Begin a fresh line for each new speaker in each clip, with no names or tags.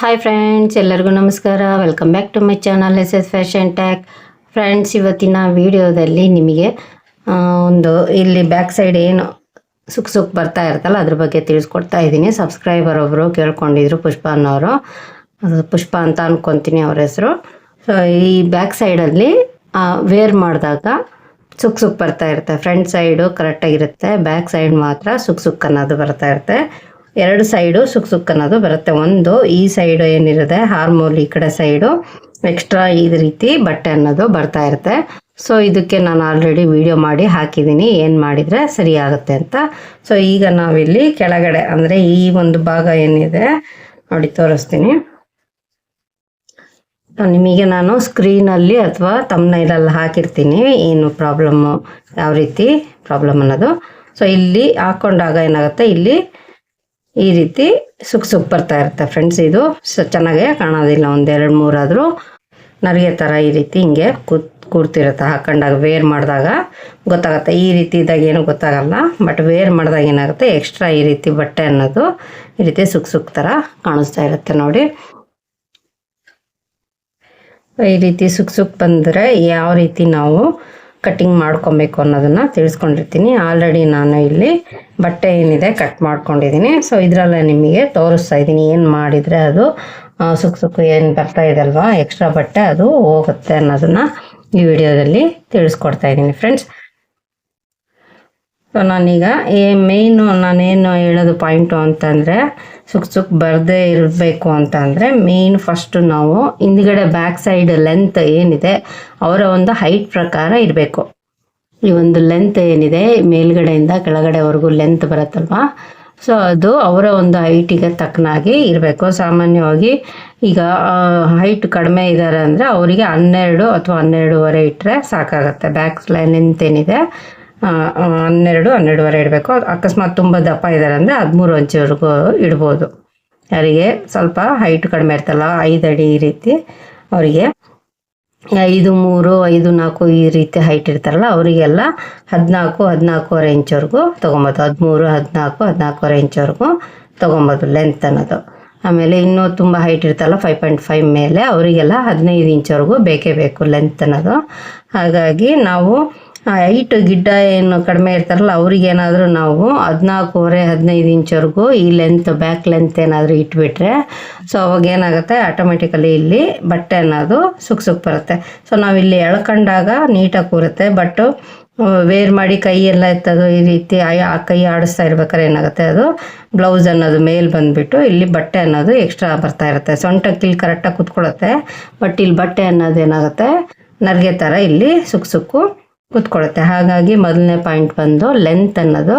Hi friends ಎಲ್ಲರಿಗೂ ನಮಸ್ಕಾರ. Welcome back to my channel S S fashion tack friends ಇವತ್ತಿನ ವಿಡಿಯೋದಲ್ಲಿ ನಿಮಗೆ ಒಂದು ಇಲ್ಲಿ ಬ್ಯಾಕ್ ಸೈಡ್ ಏನು ಸುಖ ಸುಖ ಬರ್ತಾ ಇರ್ತಲ್ಲ ಅದ್ರ ಬಗ್ಗೆ ತಿಳಿಸ್ಕೊಡ್ತಾ ಇದ್ದೀನಿ. ಸಬ್ಸ್ಕ್ರೈಬರ್ ಒಬ್ಬರು ಕೇಳ್ಕೊಂಡಿದ್ರು, ಪುಷ್ಪ ಅನ್ನೋರು. ಅದು ಪುಷ್ಪ ಅಂತ ಅನ್ಕೊತೀನಿ ಅವ್ರ ಹೆಸರು. ಸೊ ಈ ಬ್ಯಾಕ್ ಸೈಡಲ್ಲಿ ವೇರ್ ಮಾಡಿದಾಗ ಸುಕ್ ಸುಕ್ ಬರ್ತಾ ಇರುತ್ತೆ. ಫ್ರಂಟ್ ಸೈಡು ಕರೆಕ್ಟಾಗಿರುತ್ತೆ ಬ್ಯಾಕ್ ಸೈಡ್ ಮಾತ್ರ ಸುಕ್ ಸುಕ್ ಅನ್ನೋದು ಬರ್ತಾ ಇರುತ್ತೆ. ಎರಡು ಸೈಡು ಸುಕ್ ಸುಕ್ ಅನ್ನೋದು ಬರುತ್ತೆ. ಒಂದು ಈ ಸೈಡು ಏನಿರುತ್ತೆ ಹಾರ್ಮೋಲ್ ಈ ಕಡೆ ಸೈಡು, ಎಕ್ಸ್ಟ್ರಾ ಈ ರೀತಿ ಬಟ್ಟೆ ಅನ್ನೋದು ಬರ್ತಾ ಇರುತ್ತೆ. ಸೊ ಇದಕ್ಕೆ ನಾನು ಆಲ್ರೆಡಿ ವಿಡಿಯೋ ಮಾಡಿ ಹಾಕಿದ್ದೀನಿ, ಏನು ಮಾಡಿದರೆ ಸರಿಯಾಗುತ್ತೆ ಅಂತ. ಸೊ ಈಗ ನಾವಿಲ್ಲಿ ಕೆಳಗಡೆ, ಅಂದರೆ ಈ ಒಂದು ಭಾಗ ಏನಿದೆ, ನೋಡಿ ತೋರಿಸ್ತೀನಿ. ನಿಮಗೆ ನಾನು ಸ್ಕ್ರೀನಲ್ಲಿ ಅಥವಾ ತಮ್ಮನೈಲಲ್ಲಿ ಹಾಕಿರ್ತೀನಿ, ಏನು ಪ್ರಾಬ್ಲಮ್ಮು ಯಾವ ರೀತಿ ಪ್ರಾಬ್ಲಮ್ ಅನ್ನೋದು. ಸೊ ಇಲ್ಲಿ ಹಾಕೊಂಡಾಗ ಏನಾಗುತ್ತೆ, ಇಲ್ಲಿ ಈ ರೀತಿ ಸುಕ್ ಸುಕ್ ಬರ್ತಾ ಇರುತ್ತೆ ಫ್ರೆಂಡ್ಸ್ ಇದು. ಚೆನ್ನಾಗೆ ಕಾಣೋದಿಲ್ಲ ಕಾಣೋದಿಲ್ಲ ಒಂದೆರಡು ಮೂರಾದರೂ. ನರಿಗೆ ಥರ ಈ ರೀತಿ ಹಿಂಗೆ ಕೂತ್, ಕೂರ್ತಿರುತ್ತೆ, ಹಾಕೊಂಡಾಗ ವೇರ್ ಮಾಡಿದಾಗ. ಗೊತ್ತಾಗುತ್ತೆ, ಈ ರೀತಿ ಇದ್ದಾಗ ಏನು ಗೊತ್ತಾಗಲ್ಲ ಬಟ್ ವೇರ್ ಮಾಡಿದಾಗ ಏನಾಗುತ್ತೆ ಎಕ್ಸ್ಟ್ರಾ ಈ ರೀತಿ ಬಟ್ಟೆ ಅನ್ನೋದು ಈ ರೀತಿ ಸುಕ್ ಸುಕ್ ಥರ ಕಾಣಿಸ್ತಾ ಇರುತ್ತೆ ನೋಡಿ. ಈ ರೀತಿ ಸುಕ್ ಸುಕ್ ಬಂದರೆ ಯಾವ ರೀತಿ ನಾವು ಕಟ್ಟಿಂಗ್ ಮಾಡ್ಕೊಬೇಕು ಅನ್ನೋದನ್ನು ತಿಳಿಸ್ಕೊಂಡಿರ್ತೀನಿ. ಆಲ್ರೆಡಿ ನಾನು ಇಲ್ಲಿ ಬಟ್ಟೆ ಏನಿದೆ ಕಟ್ ಮಾಡ್ಕೊಂಡಿದ್ದೀನಿ. ಸೊ ಇದರಲ್ಲೇ ನಿಮಗೆ ತೋರಿಸ್ತಾ ಇದ್ದೀನಿ ಏನು ಮಾಡಿದರೆ ಅದು ಸುಖ ಸುಖ ಏನು ಬರ್ತಾ ಇದೆ ಅಲ್ವಾ ಎಕ್ಸ್ಟ್ರಾ ಬಟ್ಟೆ ಅದು ಹೋಗುತ್ತೆ ಅನ್ನೋದನ್ನು ಈ ವಿಡಿಯೋದಲ್ಲಿ ತಿಳಿಸ್ಕೊಡ್ತಾ ಇದ್ದೀನಿ ಫ್ರೆಂಡ್ಸ್ ಸೊ ನಾನೀಗ ಏ ಮೇಯ್ನು ನಾನೇನು ಹೇಳೋದು ಪಾಯಿಂಟು ಅಂತಂದರೆ ಸುಖ ಸುಖ ಬರದೇ ಇರಬೇಕು ಅಂತಂದರೆ ಮೇಯ್ನ್ ಫಸ್ಟು ನಾವು ಹಿಂದ್ಗಡೆ ಬ್ಯಾಕ್ ಸೈಡ್ ಲೆಂತ್ ಏನಿದೆ ಅವರ ಒಂದು ಹೈಟ್ ಪ್ರಕಾರ ಇರಬೇಕು. ಈ ಒಂದು ಲೆಂತ್ ಏನಿದೆ ಮೇಲ್ಗಡೆಯಿಂದ ಕೆಳಗಡೆವರೆಗೂ ಲೆಂತ್ ಬರುತ್ತಲ್ವಾ? ಸೊ ಅದು ಅವರ ಒಂದು ಹೈಟಿಗೆ ತಕ್ಕನಾಗಿ ಇರಬೇಕು. ಸಾಮಾನ್ಯವಾಗಿ ಈಗ ಹೈಟ್ ಕಡಿಮೆ ಇದ್ದಾರೆ ಅಂದರೆ ಅವರಿಗೆ ಹನ್ನೆರಡು ಅಥವಾ ಹನ್ನೆರಡೂವರೆ ಇಟ್ಟರೆ ಸಾಕಾಗುತ್ತೆ. ಬ್ಯಾಕ್ ಲೆಂತ್ ಏನಿದೆ ಹನ್ನೆರಡು, ಹನ್ನೆರಡುವರೆ ಇಡಬೇಕು. ಅಕಸ್ಮಾತ್ ತುಂಬ ದಪ್ಪ ಇದ್ದಾರೆ ಅಂದರೆ ಹದಿಮೂರು ಇಂಚವರೆಗೂ ಇಡ್ಬೋದು. ಅವರಿಗೆ ಸ್ವಲ್ಪ ಹೈಟ್ ಕಡಿಮೆ ಇರ್ತಲ್ಲ, ಐದು ಅಡಿ ಈ ರೀತಿ ಅವರಿಗೆ. ಐದು, ಮೂರು, ಐದು, ನಾಲ್ಕು ಈ ರೀತಿ ಹೈಟ್ ಇರ್ತಾರಲ್ಲ, ಅವರಿಗೆಲ್ಲ ಹದಿನಾಲ್ಕು, ಹದಿನಾಲ್ಕೂವರೆ ಇಂಚ್ವರೆಗೂ ತೊಗೊಬೋದು. ಹದಿಮೂರು, ಹದಿನಾಲ್ಕು, ಹದಿನಾಲ್ಕೂವರೆ ಇಂಚ್ವರೆಗೂ ತೊಗೊಬೋದು ಲೆಂತ್ ಅನ್ನೋದು. ಆಮೇಲೆ ಇನ್ನೂ ತುಂಬ ಹೈಟ್ ಇರ್ತಲ್ಲ ಫೈವ್ ಪಾಯಿಂಟ್ ಫೈವ್ ಮೇಲೆ ಅವರಿಗೆಲ್ಲ ಹದಿನೈದು ಇಂಚ್ವರೆಗೂ ಬೇಕೇ ಬೇಕು ಲೆಂತ್ ಅನ್ನೋದು. ಹಾಗಾಗಿ ನಾವು ಹೈಟ್ ಗಿಡ್ಡ ಏನು ಕಡಿಮೆ ಇರ್ತಾರಲ್ಲ, ಅವ್ರಿಗೇನಾದರೂ ನಾವು ಹದಿನಾಲ್ಕೂವರೆ, ಹದಿನೈದು ಇಂಚ್ವರೆಗೂ ಈ ಲೆಂತ್ ಬ್ಯಾಕ್ ಲೆಂತ್ ಏನಾದರೂ ಇಟ್ಬಿಟ್ರೆ ಸೊ ಅವಾಗ ಏನಾಗುತ್ತೆ ಆಟೋಮೆಟಿಕಲಿ ಇಲ್ಲಿ ಬಟ್ಟೆ ಅನ್ನೋದು ಸುಕ್ ಸುಕ್ ಬರುತ್ತೆ. ಸೊ ನಾವು ಇಲ್ಲಿ ಎಳ್ಕೊಂಡಾಗ ನೀಟಾಗಿ ಕೂರುತ್ತೆ ಬಟ್ಟು ವೇರ್ ಮಾಡಿ ಕೈ ಎಲ್ಲ ಎತ್ತೋದು, ಈ ರೀತಿ ಆ ಕೈ ಆಡಿಸ್ತಾ ಇರ್ಬೇಕಾದ್ರೆ ಏನಾಗುತ್ತೆ, ಅದು ಬ್ಲೌಸ್ ಅನ್ನೋದು ಮೇಲ್ ಬಂದುಬಿಟ್ಟು ಇಲ್ಲಿ ಬಟ್ಟೆ ಅನ್ನೋದು ಎಕ್ಸ್ಟ್ರಾ ಬರ್ತಾ ಇರುತ್ತೆ. ಸೊಂಟಕ್ಕೆ ಇಲ್ಲಿ ಕರೆಕ್ಟಾಗಿ ಕುತ್ಕೊಳ್ಳುತ್ತೆ ಬಟ್ ಇಲ್ಲಿ ಬಟ್ಟೆ ಅನ್ನೋದು ಏನಾಗುತ್ತೆ, ನರ್ಗೆ ಥರ ಇಲ್ಲಿ ಸುಕ್ಕು ಸುಕ್ಕು ಕೂತ್ಕೊಳ್ಳುತ್ತೆ ಹಾಗಾಗಿ ಮೊದಲನೇ ಪಾಯಿಂಟ್ ಬಂದು ಲೆಂತ್ ಅನ್ನೋದು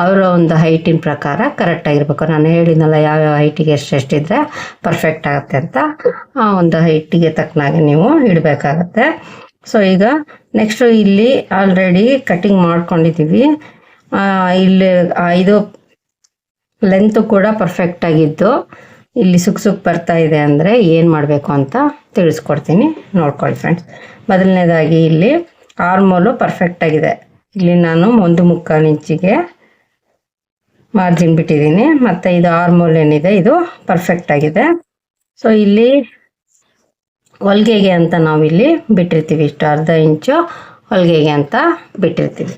ಅವರ ಒಂದು ಹೈಟಿನ ಪ್ರಕಾರ ಕರೆಕ್ಟಾಗಿರ್ಬೇಕು ನಾನು ಹೇಳಿದ್ನಲ್ಲ ಯಾವ್ಯಾವ ಹೈಟಿಗೆ ಎಷ್ಟೆಷ್ಟಿದ್ರೆ ಪರ್ಫೆಕ್ಟ್ ಆಗುತ್ತೆ ಅಂತ. ಆ ಒಂದು ಹೈಟಿಗೆ ತಕ್ಕನಾಗೆ ನೀವು ಇಡಬೇಕಾಗತ್ತೆ. ಸೊ ಈಗ ನೆಕ್ಸ್ಟು ಇಲ್ಲಿ ಆಲ್ರೆಡಿ ಕಟಿಂಗ್ ಮಾಡ್ಕೊಂಡಿದ್ದೀವಿ. ಇಲ್ಲಿ ಇದು ಲೆಂತು ಕೂಡ ಪರ್ಫೆಕ್ಟ್ ಆಗಿದ್ದು ಇಲ್ಲಿ ಸುಕ್ ಸುಕ್ ಬರ್ತಾ ಇದೆ ಅಂದರೆ ಏನು ಮಾಡಬೇಕು ಅಂತ ತಿಳಿಸ್ಕೊಡ್ತೀನಿ. ನೋಡ್ಕೊಳ್ಳಿ ಫ್ರೆಂಡ್ಸ್ ಮೊದಲನೇದಾಗಿ ಇಲ್ಲಿ ಆರ್ಮೋಲು ಪರ್ಫೆಕ್ಟ್ ಆಗಿದೆ. ಇಲ್ಲಿ ನಾನು ಒಂದು ಮುಕ್ಕಾಲು ಇಂಚಿಗೆ ಮಾರ್ಜಿನ್ ಬಿಟ್ಟಿದ್ದೀನಿ. ಮತ್ತು ಇದು ಆರ್ಮೋಲ್ ಏನಿದೆ, ಇದು ಪರ್ಫೆಕ್ಟ್ ಆಗಿದೆ. ಸೊ ಇಲ್ಲಿ ಹೊಲ್ಗೆಗೆ ಅಂತ ನಾವಿಲ್ಲಿ ಬಿಟ್ಟಿರ್ತೀವಿ. ಇಷ್ಟು ಅರ್ಧ ಇಂಚು ಹೊಲ್ಗೆಗೆ ಅಂತ ಬಿಟ್ಟಿರ್ತೀವಿ.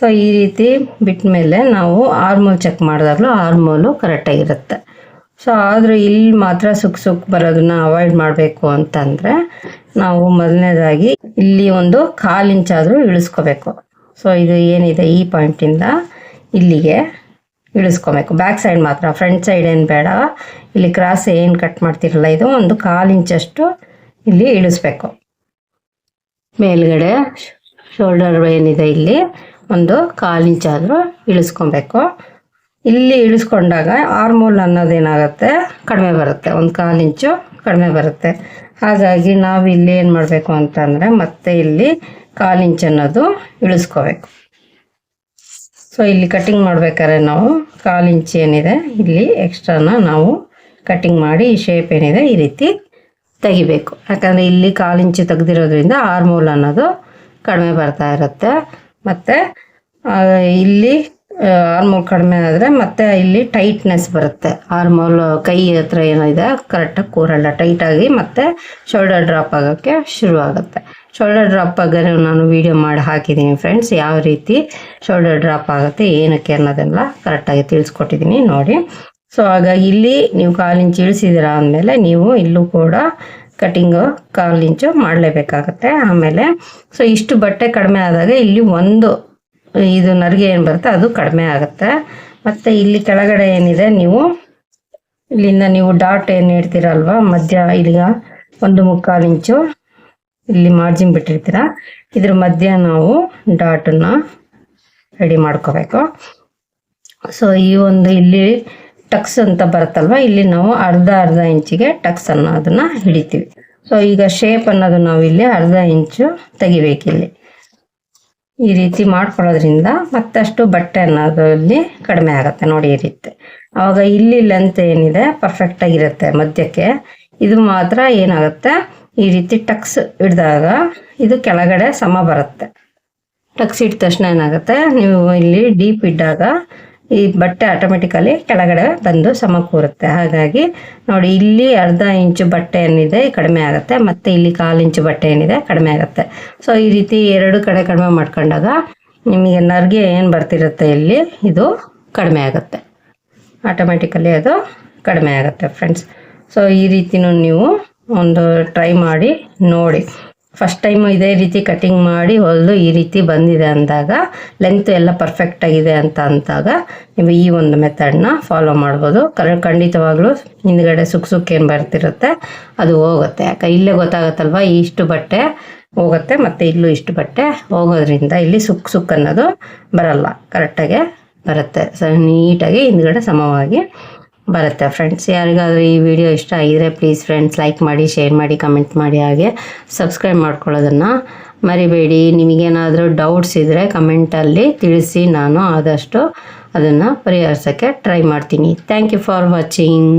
ಸೊ ಈ ರೀತಿ ಬಿಟ್ಟ ಮೇಲೆ ನಾವು ಆರ್ಮೋಲ್ ಚೆಕ್ ಮಾಡಿದಾಗಲೂ ಆರ್ಮೋಲು ಕರೆಕ್ಟಾಗಿರುತ್ತೆ ಸೊ ಆದರೂ ಇಲ್ಲಿ ಮಾತ್ರ ಸುಖ ಸುಖ ಬರೋದನ್ನ ಅವಾಯ್ಡ್ ಮಾಡಬೇಕು ಅಂತಂದರೆ ನಾವು ಮೊದಲನೇದಾಗಿ ಇಲ್ಲಿ ಒಂದು ಕಾಲು ಇಂಚಾದರೂ ಇಳಿಸ್ಕೋಬೇಕು. ಸೊ ಇದು ಏನಿದೆ? ಈ ಪಾಯಿಂಟಿಂದ ಇಲ್ಲಿಗೆ ಇಳಿಸ್ಕೊಬೇಕು. ಬ್ಯಾಕ್ ಸೈಡ್ ಮಾತ್ರ. ಫ್ರಂಟ್ ಸೈಡ್ ಏನು ಬೇಡ. ಇಲ್ಲಿ ಕ್ರಾಸ್ ಏನು ಕಟ್ ಮಾಡ್ತಿರಲ್ಲ, ಇದು ಒಂದು ಕಾಲು ಇಂಚಷ್ಟು ಇಲ್ಲಿ ಇಳಿಸ್ಬೇಕು. ಮೇಲ್ಗಡೆ ಶೋಲ್ಡರ್ ಏನಿದೆ ಇಲ್ಲಿ? ಒಂದು ಕಾಲು ಇಂಚಾದರೂ ಇಳಿಸ್ಕೊಬೇಕು. ಇಲ್ಲಿ ಇಳಿಸ್ಕೊಂಡಾಗ ಆರ್ಮೋಲ್ ಅನ್ನೋದೇನಾಗುತ್ತೆ? ಕಡಿಮೆ ಬರುತ್ತೆ. ಒಂದು ಕಾಲು ಇಂಚು ಕಡಿಮೆ ಬರುತ್ತೆ. ಹಾಗಾಗಿ ನಾವು ಇಲ್ಲಿ ಏನು ಮಾಡಬೇಕು ಅಂತಂದರೆ ಮತ್ತೆ ಇಲ್ಲಿ ಕಾಲು ಇಂಚ್ ಅನ್ನೋದು ಇಳಿಸ್ಕೋಬೇಕು. ಸೊ ಇಲ್ಲಿ ಕಟ್ಟಿಂಗ್ ಮಾಡ್ಬೇಕಾದ್ರೆ ನಾವು ಕಾಲು ಇಂಚು ಏನಿದೆ, ಇಲ್ಲಿ ಎಕ್ಸ್ಟ್ರಾನ ನಾವು ಕಟ್ಟಿಂಗ್ ಮಾಡಿ ಈ ಶೇಪ್ ಏನಿದೆ ಈ ರೀತಿ ತೆಗಿಬೇಕು. ಯಾಕಂದರೆ ಇಲ್ಲಿ ಕಾಲು ಇಂಚು ತೆಗ್ದಿರೋದ್ರಿಂದ ಆರ್ಮೋಲ್ ಅನ್ನೋದು ಕಡಿಮೆ ಬರ್ತಾ ಇರುತ್ತೆ. ಮತ್ತು ಇಲ್ಲಿ ಆರ್ಮೋಲ್ ಕಡಿಮೆ ಆದರೆ ಮತ್ತೆ ಇಲ್ಲಿ ಟೈಟ್ನೆಸ್ ಬರುತ್ತೆ. ಆರ್ಮೋಲ್ ಕೈ ಹತ್ರ ಏನಿದೆ ಕರೆಕ್ಟಾಗಿ ಕೂರಲ್ಲ. ಟೈಟಾಗಿ ಮತ್ತೆ ಶೋಲ್ಡರ್ ಡ್ರಾಪ್ ಆಗೋಕ್ಕೆ ಶುರುವಾಗುತ್ತೆ. ಶೋಲ್ಡರ್ ಡ್ರಾಪ್ ಆಗೋದು ನಾನು ವಿಡಿಯೋ ಮಾಡಿ ಹಾಕಿದ್ದೀನಿ ಫ್ರೆಂಡ್ಸ್ ಯಾವ ರೀತಿ ಶೋಲ್ಡರ್ ಡ್ರಾಪ್ ಆಗುತ್ತೆ, ಏನಕ್ಕೆ ಅನ್ನೋದೆಲ್ಲ ಕರೆಕ್ಟಾಗಿ ತಿಳಿಸ್ಕೊಟ್ಟಿದ್ದೀನಿ ನೋಡಿ. ಸೊ ಹಾಗಾಗಿ ಇಲ್ಲಿ ನೀವು ಕಾಲು ಇಂಚು ಇಳಿಸಿದ್ದೀರ ಅಂದಮೇಲೆ ನೀವು ಇಲ್ಲೂ ಕೂಡ ಕಟಿಂಗು ಕಾಲಿಂಚು ಇಂಚು ಮಾಡಲೇಬೇಕಾಗತ್ತೆ. ಆಮೇಲೆ ಸೊ ಇಷ್ಟು ಬಟ್ಟೆ ಕಡಿಮೆ ಆದಾಗ ಇಲ್ಲಿ ಒಂದು ಇದು ನರಿಗೆ ಏನು ಬರುತ್ತೆ, ಅದು ಕಡಿಮೆ ಆಗುತ್ತೆ. ಮತ್ತು ಇಲ್ಲಿ ಕೆಳಗಡೆ ಏನಿದೆ, ನೀವು ಇಲ್ಲಿಂದ ನೀವು ಡಾಟ್ ಏನು ಇಡ್ತೀರಲ್ವಾ ಮಧ್ಯ ಇಲ್ಲಿಗ ಒಂದು ಮುಕ್ಕಾಲು ಇಂಚು ಇಲ್ಲಿ ಮಾರ್ಜಿನ್ ಬಿಟ್ಟಿರ್ತೀರ, ಇದ್ರ ಮಧ್ಯ ನಾವು ಡಾಟನ್ನು ರೆಡಿ ಮಾಡ್ಕೋಬೇಕು. ಸೊ ಈ ಒಂದು ಇಲ್ಲಿ ಟಕ್ಸ್ ಅಂತ ಬರುತ್ತಲ್ವ, ಇಲ್ಲಿ ನಾವು ಅರ್ಧ ಅರ್ಧ ಇಂಚಿಗೆ ಟಕ್ಸ್ ಅನ್ನೋದನ್ನ ಹಿಡಿತೀವಿ. ಸೊ ಈಗ ಶೇಪ್ ಅನ್ನೋದು ನಾವು ಇಲ್ಲಿ ಅರ್ಧ ಇಂಚು ತೆಗಿಬೇಕಿಲ್ಲಿ. ಈ ರೀತಿ ಮಾಡ್ಕೊಳ್ಳೋದ್ರಿಂದ ಮತ್ತಷ್ಟು ಬಟ್ಟೆ ಅನ್ನೋದ್ರಲ್ಲಿ ಕಡಿಮೆ ಆಗುತ್ತೆ. ನೋಡಿ ಈ ರೀತಿ. ಆವಾಗ ಇಲ್ಲಿ ಲೆಂತ್ ಏನಿದೆ ಪರ್ಫೆಕ್ಟ್ ಆಗಿರುತ್ತೆ ಮಧ್ಯಕ್ಕೆ. ಇದು ಮಾತ್ರ ಏನಾಗುತ್ತೆ? ಈ ರೀತಿ ಟಕ್ಸ್ ಹಿಡಿದಾಗ ಇದು ಕೆಳಗಡೆ ಸಮ ಬರುತ್ತೆ. ಟಕ್ಸ್ ಇಟ್ಟ ತಕ್ಷಣ ಏನಾಗುತ್ತೆ? ನೀವು ಇಲ್ಲಿ ಡೀಪ್ ಇಟ್ಟಾಗ ಈ ಬಟ್ಟೆ ಆಟೋಮೆಟಿಕಲಿ ಕೆಳಗಡೆ ಬಂದು ಸಮ ಕೂರುತ್ತೆ ಹಾಗಾಗಿ ನೋಡಿ, ಇಲ್ಲಿ ಅರ್ಧ ಇಂಚು ಬಟ್ಟೆ ಏನಿದೆ ಕಡಿಮೆ ಆಗುತ್ತೆ. ಮತ್ತು ಇಲ್ಲಿ ಕಾಲು ಇಂಚು ಬಟ್ಟೆ ಏನಿದೆ ಕಡಿಮೆ ಆಗುತ್ತೆ. ಸೊ ಈ ರೀತಿ ಎರಡು ಕಡೆ ಕಡಿಮೆ ಮಾಡ್ಕೊಂಡಾಗ ನಿಮಗೆ ನರ್ಗೆ ಏನು ಬರ್ತಿರುತ್ತೆ ಇಲ್ಲಿ? ಇದು ಕಡಿಮೆ ಆಗುತ್ತೆ. ಆಟೋಮೆಟಿಕಲಿ ಅದು ಕಡಿಮೆ ಆಗುತ್ತೆ ಫ್ರೆಂಡ್ಸ್ ಸೊ ಈ ರೀತಿನೂ ನೀವು ಒಂದು ಟ್ರೈ ಮಾಡಿ ನೋಡಿ. ಫಸ್ಟ್ ಟೈಮ್ ಇದೇ ರೀತಿ ಕಟಿಂಗ್ ಮಾಡಿ ಹೊಲಿದು ಈ ರೀತಿ ಬಂದಿದೆ ಅಂದಾಗ ಲೆಂತ್ ಎಲ್ಲ ಪರ್ಫೆಕ್ಟ್ ಆಗಿದೆ ಅಂತ ಅಂದಾಗ, ನೀವು ಈ ಒಂದು ಮೆಥಡ್ನ ಫಾಲೋ ಮಾಡ್ಬೋದು. ಕರ ಖಂಡಿತವಾಗ್ಲೂ ಹಿಂದ್ಗಡೆ ಸುಕ್ ಸುಕ್ಕೇನು ಬರ್ತಿರುತ್ತೆ, ಅದು ಹೋಗುತ್ತೆ. ಯಾಕೆ ಇಲ್ಲೇ ಗೊತ್ತಾಗತ್ತಲ್ವ, ಇಷ್ಟು ಬಟ್ಟೆ ಹೋಗುತ್ತೆ ಮತ್ತು ಇಲ್ಲೂ ಇಷ್ಟು ಬಟ್ಟೆ ಹೋಗೋದ್ರಿಂದ ಇಲ್ಲಿ ಸುಕ್ ಸುಕ್ ಅನ್ನೋದು ಬರಲ್ಲ. ಕರೆಕ್ಟಾಗೆ ಬರುತ್ತೆ. ಸೊ ನೀಟಾಗಿ ಹಿಂದ್ಗಡೆ ಸಮವಾಗಿ ಬರುತ್ತೆ. ಫ್ರೆಂಡ್ಸ್ ಯಾರಿಗಾದರೂ ಈ ವಿಡಿಯೋ ಇಷ್ಟ ಆಗಿದ್ರೆ ಪ್ಲೀಸ್ ಫ್ರೆಂಡ್ಸ್ ಲೈಕ್ ಮಾಡಿ ಶೇರ್ ಮಾಡಿ ಕಮೆಂಟ್ ಮಾಡಿ ಹಾಗೆ ಸಬ್ಸ್ಕ್ರೈಬ್ ಮಾಡ್ಕೊಳ್ಳೋದನ್ನು ಮರಿಬೇಡಿ. ನಿಮಗೇನಾದರೂ ಡೌಟ್ಸ್ ಇದ್ದರೆ ಕಮೆಂಟಲ್ಲಿ ತಿಳಿಸಿ, ನಾನು ಆದಷ್ಟು ಅದನ್ನು ಪರಿಹರಿಸೋಕ್ಕೆ ಟ್ರೈ ಮಾಡ್ತೀನಿ. Thank you for watching